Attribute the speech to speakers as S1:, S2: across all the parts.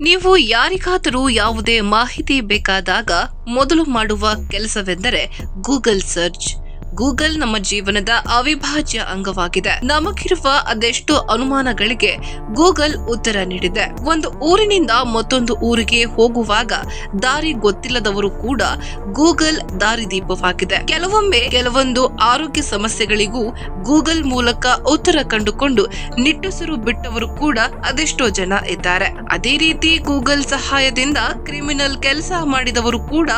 S1: ನೀವು ಯಾರಿಗಾದರೂ ಯಾವುದೇ ಮಾಹಿತಿ ಬೇಕಾದಾಗ ಮೊದಲು ಮಾಡುವ ಕೆಲಸವೆಂದರೆ ಗೂಗಲ್ ಸರ್ಚ್ ಗೂಗಲ್ ನಮ್ಮ ಜೀವನದ ಅವಿಭಾಜ್ಯ ಅಂಗವಾಗಿದೆ. ನಮಗಿರುವ ಅದೆಷ್ಟು ಅನುಮಾನಗಳಿಗೆ ಗೂಗಲ್ ಉತ್ತರ ನೀಡಿದೆ. ಒಂದು ಊರಿನಿಂದ ಮತ್ತೊಂದು ಊರಿಗೆ ಹೋಗುವಾಗ ದಾರಿ ಗೊತ್ತಿಲ್ಲದವರು ಕೂಡ ಗೂಗಲ್ ದಾರಿದೀಪವಾಗಿದೆ. ಕೆಲವೊಮ್ಮೆ ಕೆಲವೊಂದು ಆರೋಗ್ಯ ಸಮಸ್ಯೆಗಳಿಗೂ ಗೂಗಲ್ ಮೂಲಕ ಉತ್ತರ ಕಂಡುಕೊಂಡು ನಿಟ್ಟುಸಿರು ಬಿಟ್ಟವರು ಕೂಡ ಅದೆಷ್ಟೋ ಜನ ಇದ್ದಾರೆ. ಅದೇ ರೀತಿ ಗೂಗಲ್ ಸಹಾಯದಿಂದ ಕ್ರಿಮಿನಲ್ ಕೆಲಸ ಮಾಡಿದವರು ಕೂಡ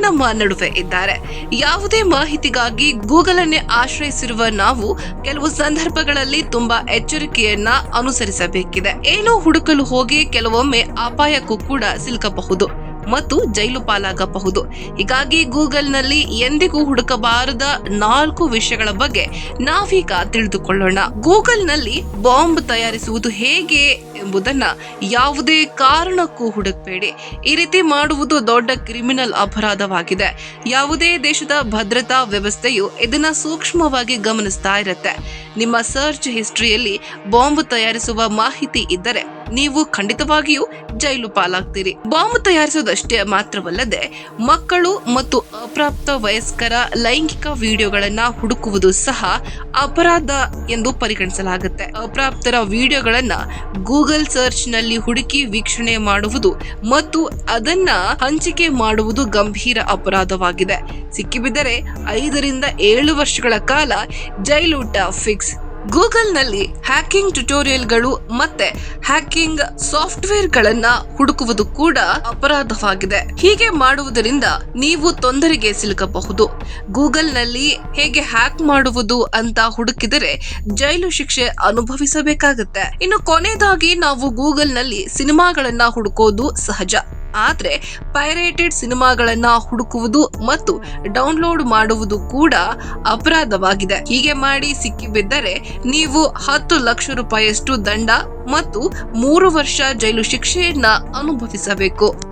S1: ನಮ್ಮ ನಡುವೆ ಇದ್ದಾರೆ. ಯಾವುದೇ ಮಾಹಿತಿಗಾಗಿ ಗೂಗಲ್ ಅನ್ನೇ ಆಶ್ರಯಿಸಿರುವ ನಾವು ಕೆಲವು ಸಂದರ್ಭಗಳಲ್ಲಿ ತುಂಬಾ ಎಚ್ಚರಿಕೆಯನ್ನ ಅನುಸರಿಸಬೇಕಿದೆ. ಏನೋ ಹುಡುಕಲು ಹೋಗಿ ಕೆಲವೊಮ್ಮೆ ಅಪಾಯಕ್ಕೂ ಕೂಡ ಸಿಲುಕಬಹುದು. ಮತ್ತು ಜೈಲು ಪಾಲಾಗಬಹುದು. ಹೀಗಾಗಿ ಗೂಗಲ್ನಲ್ಲಿ ಎಂದಿಗೂ ಹುಡುಕಬಾರದ ನಾಲ್ಕು ವಿಷಯಗಳ ಬಗ್ಗೆ ನಾವೀಗ ತಿಳಿದುಕೊಳ್ಳೋಣ. ಗೂಗಲ್ನಲ್ಲಿ ಬಾಂಬ್ ತಯಾರಿಸುವುದು ಹೇಗೆ ಎಂಬುದನ್ನ ಯಾವುದೇ ಕಾರಣಕ್ಕೂ ಹುಡುಕಬೇಡಿ. ಈ ರೀತಿ ಮಾಡುವುದು ದೊಡ್ಡ ಕ್ರಿಮಿನಲ್ ಅಪರಾಧವಾಗಿದೆ. ಯಾವುದೇ ದೇಶದ ಭದ್ರತಾ ವ್ಯವಸ್ಥೆಯು ಇದನ್ನ ಸೂಕ್ಷ್ಮವಾಗಿ ಗಮನಿಸ್ತಾ ಇರುತ್ತೆ. ನಿಮ್ಮ ಸರ್ಚ್ ಹಿಸ್ಟ್ರಿಯಲ್ಲಿ ಬಾಂಬ್ ತಯಾರಿಸುವ ಮಾಹಿತಿ ಇದ್ದರೆ ನೀವು ಖಂಡಿತವಾಗಿಯೂ ಜೈಲು ಪಾಲಾಗ್ತೀರಿ. ಬಾಂಬ್ ತಯಾರಿಸೋದಷ್ಟೇ ಮಾತ್ರವಲ್ಲದೆ ಮಕ್ಕಳು ಮತ್ತು ಅಪ್ರಾಪ್ತ ವಯಸ್ಕರ ಲೈಂಗಿಕ ವಿಡಿಯೋಗಳನ್ನ ಹುಡುಕುವುದು ಸಹ ಅಪರಾಧ ಎಂದು ಪರಿಗಣಿಸಲಾಗುತ್ತೆ. ಅಪ್ರಾಪ್ತರ ವಿಡಿಯೋಗಳನ್ನ ಗೂಗಲ್ ಸರ್ಚ್ನಲ್ಲಿ ಹುಡುಕಿ ವೀಕ್ಷಣೆ ಮಾಡುವುದು ಮತ್ತು ಅದನ್ನ ಹಂಚಿಕೆ ಮಾಡುವುದು ಗಂಭೀರ ಅಪರಾಧವಾಗಿದೆ. ಸಿಕ್ಕಿಬಿದ್ದರೆ ಐದರಿಂದ ಏಳು ವರ್ಷಗಳ ಕಾಲ ಜೈಲೂಟ ಫಿಕ್ಸ್ ಗೂಗಲ್ನಲ್ಲಿ ಹ್ಯಾಕಿಂಗ್ ಟ್ಯುಟೋರಿಯಲ್ಗಳು ಮತ್ತೆ ಹ್ಯಾಕಿಂಗ್ ಸಾಫ್ಟ್ವೇರ್ಗಳನ್ನ ಹುಡುಕುವುದು ಕೂಡ ಅಪರಾಧವಾಗಿದೆ. ಹೀಗೆ ಮಾಡುವುದರಿಂದ ನೀವು ತೊಂದರೆಗೆ ಸಿಲುಕಬಹುದು. ಗೂಗಲ್ನಲ್ಲಿ ಹೇಗೆ ಹ್ಯಾಕ್ ಮಾಡುವುದು ಅಂತ ಹುಡುಕಿದರೆ ಜೈಲು ಶಿಕ್ಷೆ ಅನುಭವಿಸಬೇಕಾಗುತ್ತೆ. ಇನ್ನು ಕೊನೆಯದಾಗಿ ನಾವು ಗೂಗಲ್ನಲ್ಲಿ ಸಿನಿಮಾಗಳನ್ನ ಹುಡುಕೋದು ಸಹಜ. ಆದ್ರೆ ಪೈರೇಟೆಡ್ ಸಿನಿಮಾಗಳನ್ನ ಹುಡುಕುವುದು ಮತ್ತು ಡೌನ್ಲೋಡ್ ಮಾಡುವುದು ಕೂಡ ಅಪರಾಧವಾಗಿದೆ. ಹೀಗೆ ಮಾಡಿ ಸಿಕ್ಕಿಬಿದ್ದರೆ ನೀವು ಹತ್ತು ಲಕ್ಷ ರೂಪಾಯಿಯಷ್ಟು ದಂಡ ಮತ್ತು ಮೂರು ವರ್ಷ ಜೈಲು ಶಿಕ್ಷೆಯನ್ನ ಅನುಭವಿಸಬೇಕು.